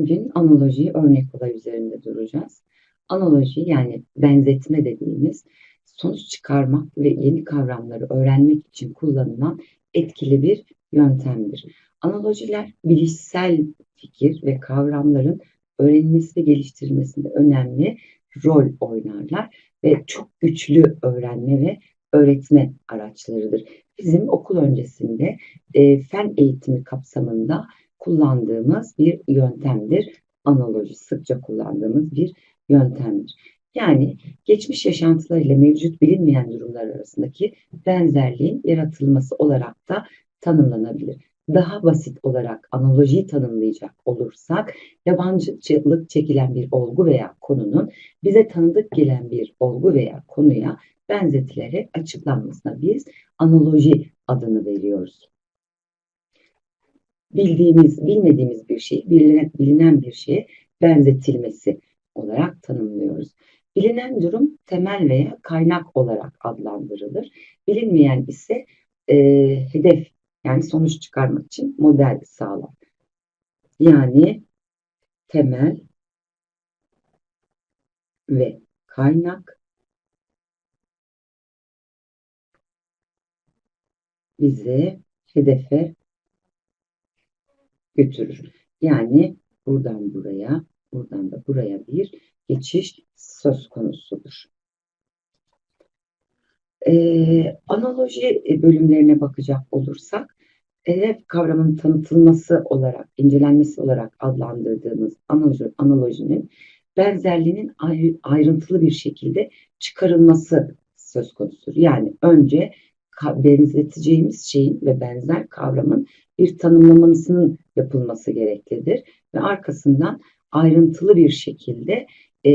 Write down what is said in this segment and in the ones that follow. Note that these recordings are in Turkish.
Bugün analoji örnek olay üzerinde duracağız. Analoji yani benzetme dediğimiz sonuç çıkarmak ve yeni kavramları öğrenmek için kullanılan etkili bir yöntemdir. Analojiler bilişsel fikir ve kavramların öğrenilmesi ve geliştirilmesinde önemli rol oynarlar ve çok güçlü öğrenme ve öğretme araçlarıdır. Bizim okul öncesinde e, fen eğitimi kapsamında kullandığımız bir yöntemdir. Analoji sıkça kullandığımız bir yöntemdir. Yani geçmiş yaşantılarıyla mevcut bilinmeyen durumlar arasındaki benzerliğin yaratılması olarak da tanımlanabilir. Daha basit olarak analojiyi tanımlayacak olursak, yabancılık çekilen bir olgu veya konunun bize tanıdık gelen bir olgu veya konuya benzetilerek açıklanmasına biz analoji adını veriyoruz bildiğimiz, bilmediğimiz bir şey, bilinen, bilinen bir şeye benzetilmesi olarak tanımlıyoruz. Bilinen durum temel veya kaynak olarak adlandırılır. Bilinmeyen ise e, hedef yani sonuç çıkarmak için model sağlar. Yani temel ve kaynak bize hedefe götürür. Yani buradan buraya, buradan da buraya bir geçiş söz konusudur. Ee, analoji bölümlerine bakacak olursak, hedef kavramın tanıtılması olarak, incelenmesi olarak adlandırdığımız analoji, analojinin benzerliğinin ayrıntılı bir şekilde çıkarılması söz konusudur. Yani önce benzeteceğimiz şeyin ve benzer kavramın bir tanımlamasının yapılması gereklidir ve arkasından ayrıntılı bir şekilde e,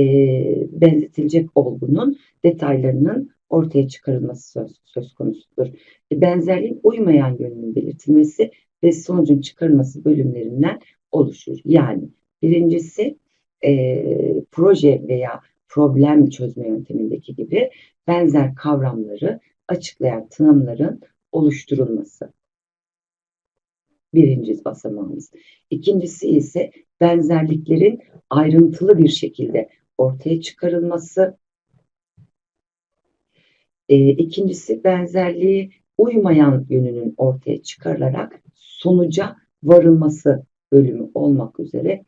benzetilecek olgunun detaylarının ortaya çıkarılması söz, söz konusudur. E, benzerliğin uymayan yönünün belirtilmesi ve sonucun çıkarılması bölümlerinden oluşur. Yani birincisi e, proje veya problem çözme yöntemindeki gibi benzer kavramları açıklayan tanımların oluşturulması. Birinci basamağımız. İkincisi ise benzerliklerin ayrıntılı bir şekilde ortaya çıkarılması. E, ikincisi benzerliği uymayan yönünün ortaya çıkarılarak sonuca varılması bölümü olmak üzere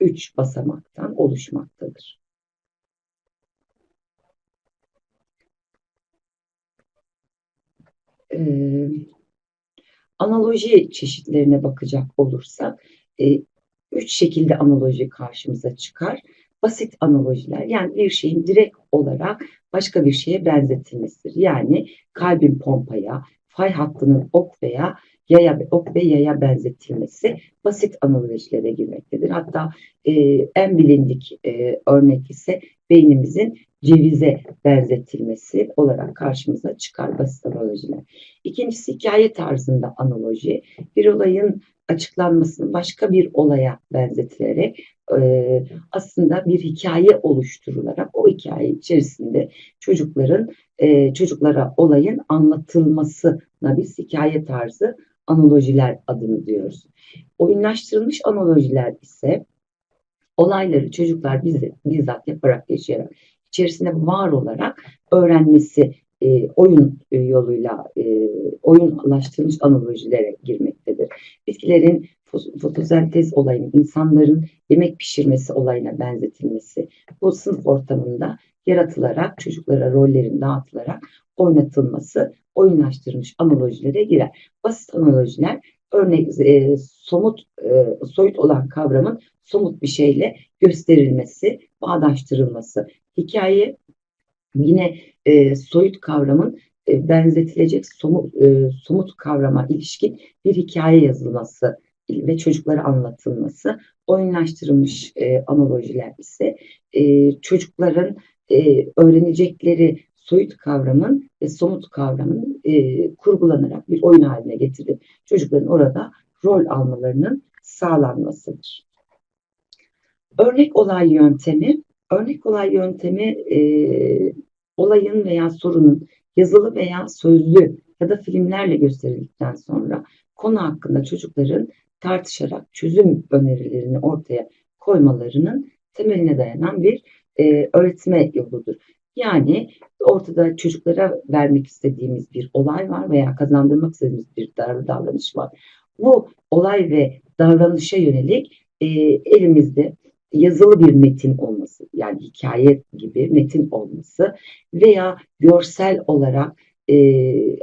üç basamaktan oluşmaktadır. e, analoji çeşitlerine bakacak olursak e, üç şekilde analoji karşımıza çıkar. Basit analojiler yani bir şeyin direkt olarak başka bir şeye benzetilmesidir. Yani kalbin pompaya, fay hattının ok veya yaya ok ve yaya benzetilmesi basit analojilere girmektedir. Hatta e, en bilindik e, örnek ise beynimizin cevize benzetilmesi olarak karşımıza çıkar basit analojiler. İkincisi hikaye tarzında analoji. Bir olayın açıklanmasının başka bir olaya benzetilerek e, aslında bir hikaye oluşturularak o hikaye içerisinde çocukların e, çocuklara olayın anlatılmasına biz hikaye tarzı analojiler adını diyoruz. Oyunlaştırılmış analojiler ise olayları çocuklar bizi, bizzat yaparak yaşayarak içerisinde var olarak öğrenmesi e, oyun e, yoluyla e, oyunlaştırılmış analojilere girmektedir. Bitkilerin fotosentez olayının insanların yemek pişirmesi olayına benzetilmesi bu sınıf ortamında yaratılarak çocuklara rollerin dağıtılarak oynatılması oyunlaştırılmış analojilere girer. Basit analojiler örnek e, somut e, soyut olan kavramın somut bir şeyle gösterilmesi, bağdaştırılması. Hikaye yine e, soyut kavramın e, benzetilecek somut, e, somut kavrama ilişkin bir hikaye yazılması ve çocuklara anlatılması. Oyunlaştırılmış e, analojiler ise e, çocukların e, öğrenecekleri soyut kavramın ve somut kavramın e, kurgulanarak bir oyun haline getirilip çocukların orada rol almalarının sağlanmasıdır. Örnek olay yöntemi, örnek olay yöntemi e, olayın veya sorunun yazılı veya sözlü ya da filmlerle gösterildikten sonra konu hakkında çocukların tartışarak çözüm önerilerini ortaya koymalarının temeline dayanan bir e, öğretme yoludur. Yani ortada çocuklara vermek istediğimiz bir olay var veya kazandırmak istediğimiz bir davranış var. Bu olay ve davranışa yönelik e, elimizde yazılı bir metin olması yani hikaye gibi metin olması veya görsel olarak e,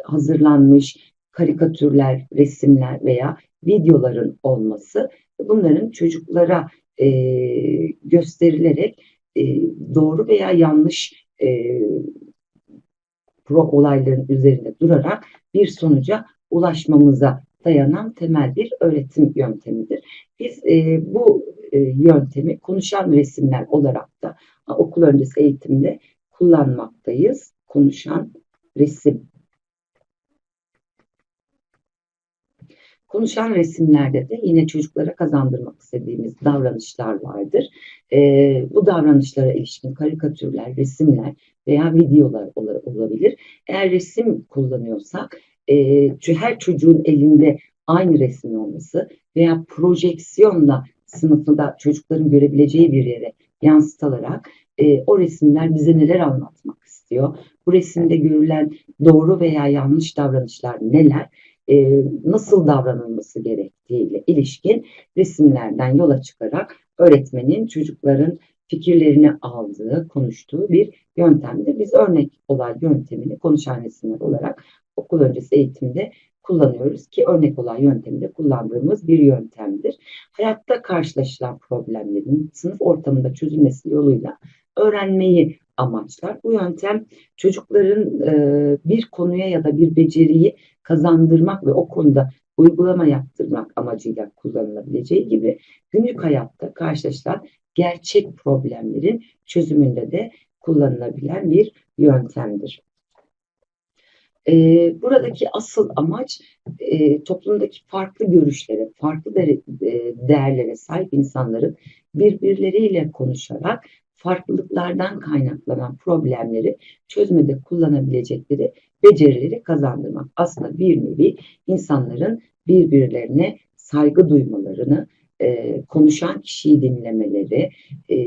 hazırlanmış karikatürler, resimler veya videoların olması bunların çocuklara e, gösterilerek e, doğru veya yanlış e, pro olayların üzerinde durarak bir sonuca ulaşmamıza dayanan temel bir öğretim yöntemidir. Biz e, bu e, yöntemi konuşan resimler olarak da okul öncesi eğitimde kullanmaktayız. Konuşan resim. Konuşan resimlerde de yine çocuklara kazandırmak istediğimiz davranışlar vardır. E, bu davranışlara ilişkin karikatürler, resimler veya videolar olabilir. Eğer resim kullanıyorsak e, her çocuğun elinde aynı resim olması veya projeksiyonla sınıfında çocukların görebileceği bir yere yansıtılarak e, o resimler bize neler anlatmak istiyor? Bu resimde görülen doğru veya yanlış davranışlar neler? E, nasıl davranılması gerektiğiyle ilişkin resimlerden yola çıkarak öğretmenin çocukların fikirlerini aldığı, konuştuğu bir yöntemdir. Biz örnek olay yöntemini konuşan resimler olarak okul öncesi eğitimde kullanıyoruz ki örnek olay yönteminde kullandığımız bir yöntemdir. Hayatta karşılaşılan problemlerin sınıf ortamında çözülmesi yoluyla öğrenmeyi amaçlar. Bu yöntem çocukların e, bir konuya ya da bir beceriyi kazandırmak ve o konuda uygulama yaptırmak amacıyla kullanılabileceği gibi günlük hayatta karşılaşılan gerçek problemlerin çözümünde de kullanılabilen bir yöntemdir. E, buradaki asıl amaç e, toplumdaki farklı görüşlere, farklı e, değerlere sahip insanların birbirleriyle konuşarak farklılıklardan kaynaklanan problemleri çözmede kullanabilecekleri becerileri kazandırmak. Aslında bir nevi insanların birbirlerine saygı duymalarını, e, konuşan kişiyi dinlemeleri, e,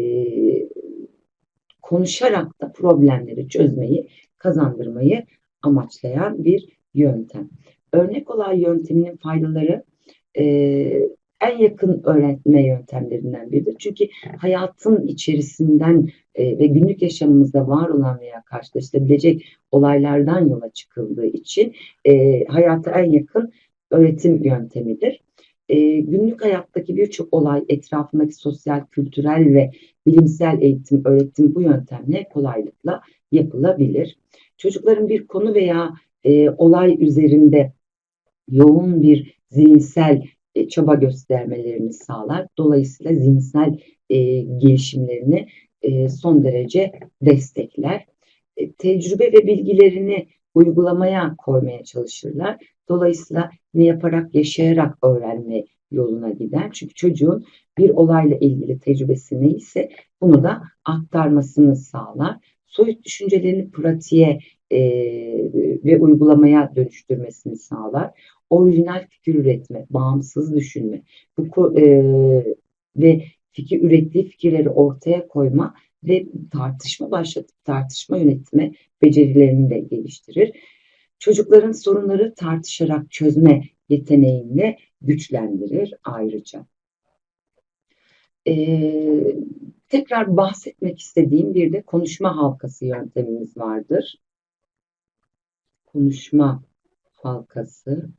konuşarak da problemleri çözmeyi, kazandırmayı amaçlayan bir yöntem. Örnek olay yönteminin faydaları e, en yakın öğrenme yöntemlerinden biridir. Çünkü hayatın içerisinden e, ve günlük yaşamımızda var olan veya karşılaşılabilecek olaylardan yola çıkıldığı için e, hayata en yakın öğretim yöntemidir. E, günlük hayattaki birçok olay etrafındaki sosyal, kültürel ve bilimsel eğitim, öğretim bu yöntemle kolaylıkla yapılabilir. Çocukların bir konu veya e, olay üzerinde yoğun bir zihinsel e, çaba göstermelerini sağlar. Dolayısıyla zihinsel e, gelişimlerini e, son derece destekler. E, tecrübe ve bilgilerini uygulamaya koymaya çalışırlar. Dolayısıyla ne yaparak, yaşayarak öğrenme yoluna gider. Çünkü çocuğun bir olayla ilgili tecrübesi neyse bunu da aktarmasını sağlar soyut düşüncelerini pratiğe e, ve uygulamaya dönüştürmesini sağlar. Orijinal fikir üretme, bağımsız düşünme bu, e, ve fikir ürettiği fikirleri ortaya koyma ve tartışma başlatıp tartışma yönetme becerilerini de geliştirir. Çocukların sorunları tartışarak çözme yeteneğini güçlendirir ayrıca. Ee, tekrar bahsetmek istediğim bir de konuşma halkası yöntemimiz vardır. Konuşma halkası.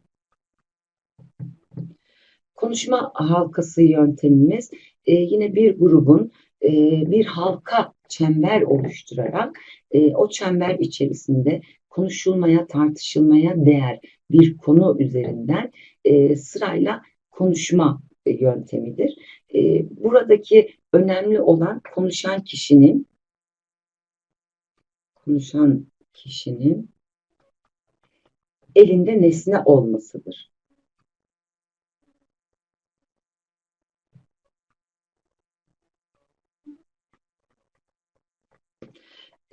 Konuşma halkası yöntemimiz e, yine bir grubun e, bir halka çember oluşturarak e, o çember içerisinde konuşulmaya, tartışılmaya değer bir konu üzerinden e, sırayla konuşma yöntemidir. E, buradaki önemli olan konuşan kişinin konuşan kişinin elinde nesne olmasıdır.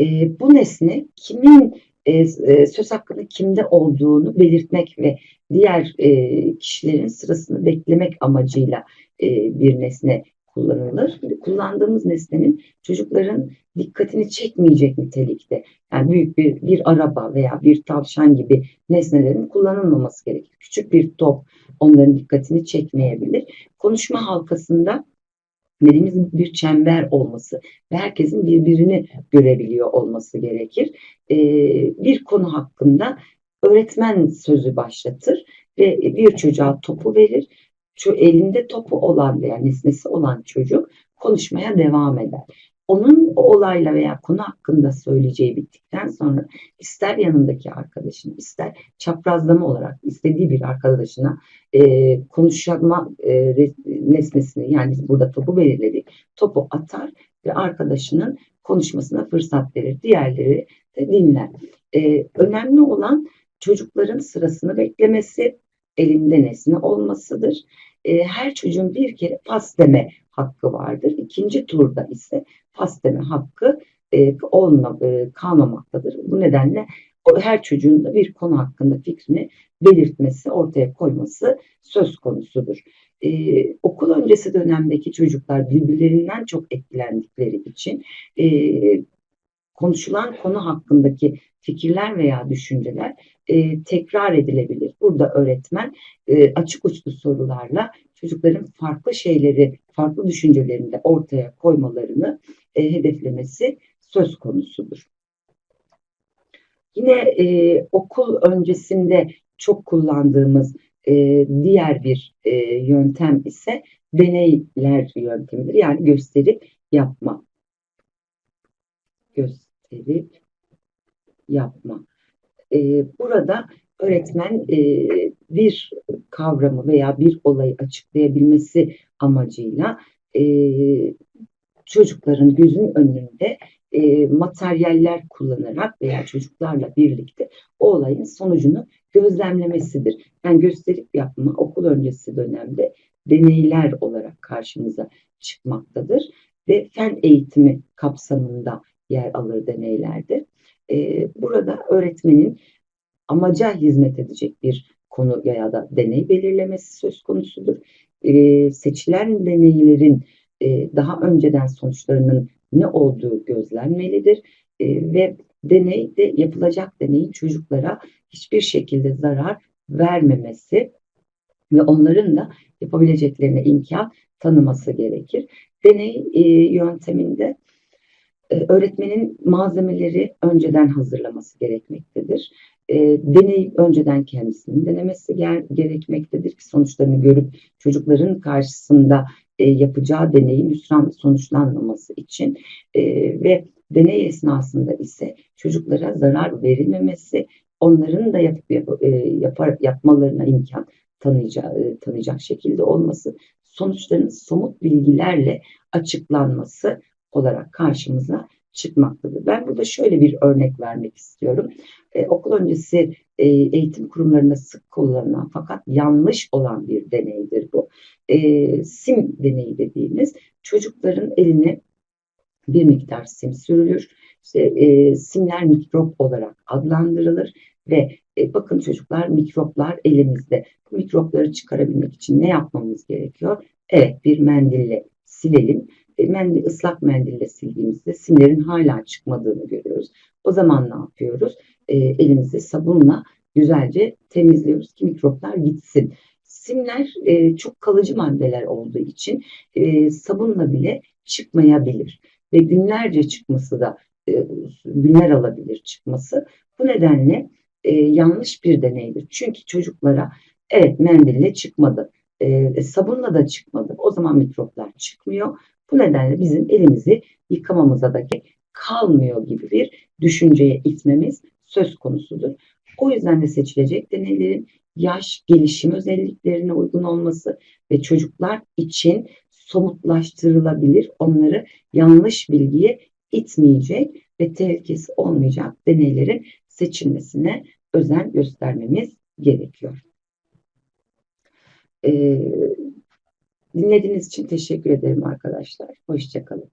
E, bu nesne kimin e, e, söz hakkının kimde olduğunu belirtmek ve diğer e, kişilerin sırasını beklemek amacıyla e, bir nesne kullanılır. Kullandığımız nesnenin çocukların dikkatini çekmeyecek nitelikte. Yani büyük bir, bir araba veya bir tavşan gibi nesnelerin kullanılmaması gerekir. Küçük bir top onların dikkatini çekmeyebilir. Konuşma halkasında dediğimiz bir çember olması ve herkesin birbirini görebiliyor olması gerekir. Ee, bir konu hakkında öğretmen sözü başlatır ve bir çocuğa topu verir. Şu elinde topu olan veya nesnesi olan çocuk konuşmaya devam eder. Onun o olayla veya konu hakkında söyleyeceği bittikten sonra ister yanındaki arkadaşın, ister çaprazlama olarak istediği bir arkadaşına e, konuşma e, nesnesini yani burada topu belirledik. Topu atar ve arkadaşının konuşmasına fırsat verir. Diğerleri de dinler. E, önemli olan çocukların sırasını beklemesi, elinde nesne olmasıdır. E, her çocuğun bir kere pas deme hakkı vardır. İkinci turda ise pas deme hakkı e, olma, e, kalmamaktadır. Bu nedenle her çocuğun da bir konu hakkında fikrini belirtmesi, ortaya koyması söz konusudur. Ee, okul öncesi dönemdeki çocuklar birbirlerinden çok etkilendikleri için e, konuşulan konu hakkındaki fikirler veya düşünceler e, tekrar edilebilir. Burada öğretmen e, açık uçlu sorularla çocukların farklı şeyleri, farklı düşüncelerini de ortaya koymalarını e, hedeflemesi söz konusudur. Yine e, okul öncesinde çok kullandığımız e, diğer bir e, yöntem ise deneyler yöntemidir. Yani gösterip yapma. Gösterip yapma. E, burada öğretmen e, bir kavramı veya bir olayı açıklayabilmesi amacıyla e, çocukların gözün önünde e, materyaller kullanarak veya çocuklarla birlikte o olayın sonucunu gözlemlemesidir. Yani gösterip yapma okul öncesi dönemde deneyler olarak karşımıza çıkmaktadır ve fen eğitimi kapsamında yer alır deneylerde. E, burada öğretmenin amaca hizmet edecek bir konu ya da deney belirlemesi söz konusudur. E, seçilen deneylerin e, daha önceden sonuçlarının ne olduğu gözlenmelidir e, ve deneyde yapılacak deneyin çocuklara hiçbir şekilde zarar vermemesi ve onların da yapabileceklerine imkan tanıması gerekir. Deney e, yönteminde e, öğretmenin malzemeleri önceden hazırlaması gerekmektedir. E, deney önceden kendisinin denemesi gerekmektedir ki sonuçlarını görüp çocukların karşısında e, yapacağı deneyin hüsran sonuçlanmaması için. E, ve deney esnasında ise çocuklara zarar verilmemesi, onların da yap, yap, e, yapar, yapmalarına imkan tanıyacak, tanıyacak şekilde olması, sonuçların somut bilgilerle açıklanması olarak karşımıza çıkmaktadır. Ben burada şöyle bir örnek vermek istiyorum. Ee, okul öncesi e, eğitim kurumlarında sık kullanılan fakat yanlış olan bir deneydir bu. E, sim deneyi dediğimiz çocukların eline bir miktar sim sürülür. İşte, e, simler mikrop olarak adlandırılır ve e, bakın çocuklar mikroplar elimizde. Bu mikropları çıkarabilmek için ne yapmamız gerekiyor? Evet bir mendille silelim e, mendil, ıslak mendille sildiğimizde simlerin hala çıkmadığını görüyoruz. O zaman ne yapıyoruz? E, elimizi sabunla güzelce temizliyoruz ki mikroplar gitsin. Simler e, çok kalıcı maddeler olduğu için e, sabunla bile çıkmayabilir ve günlerce çıkması da e, günler alabilir çıkması. Bu nedenle e, yanlış bir deneydir. Çünkü çocuklara evet mendille çıkmadı, e, sabunla da çıkmadı. O zaman mikroplar çıkmıyor. Bu nedenle bizim elimizi yıkamamıza da kalmıyor gibi bir düşünceye itmemiz söz konusudur. O yüzden de seçilecek deneylerin yaş, gelişim özelliklerine uygun olması ve çocuklar için somutlaştırılabilir, onları yanlış bilgiye itmeyecek ve tehlikesi olmayacak deneylerin seçilmesine özen göstermemiz gerekiyor. Ee, Dinlediğiniz için teşekkür ederim arkadaşlar. Hoşçakalın.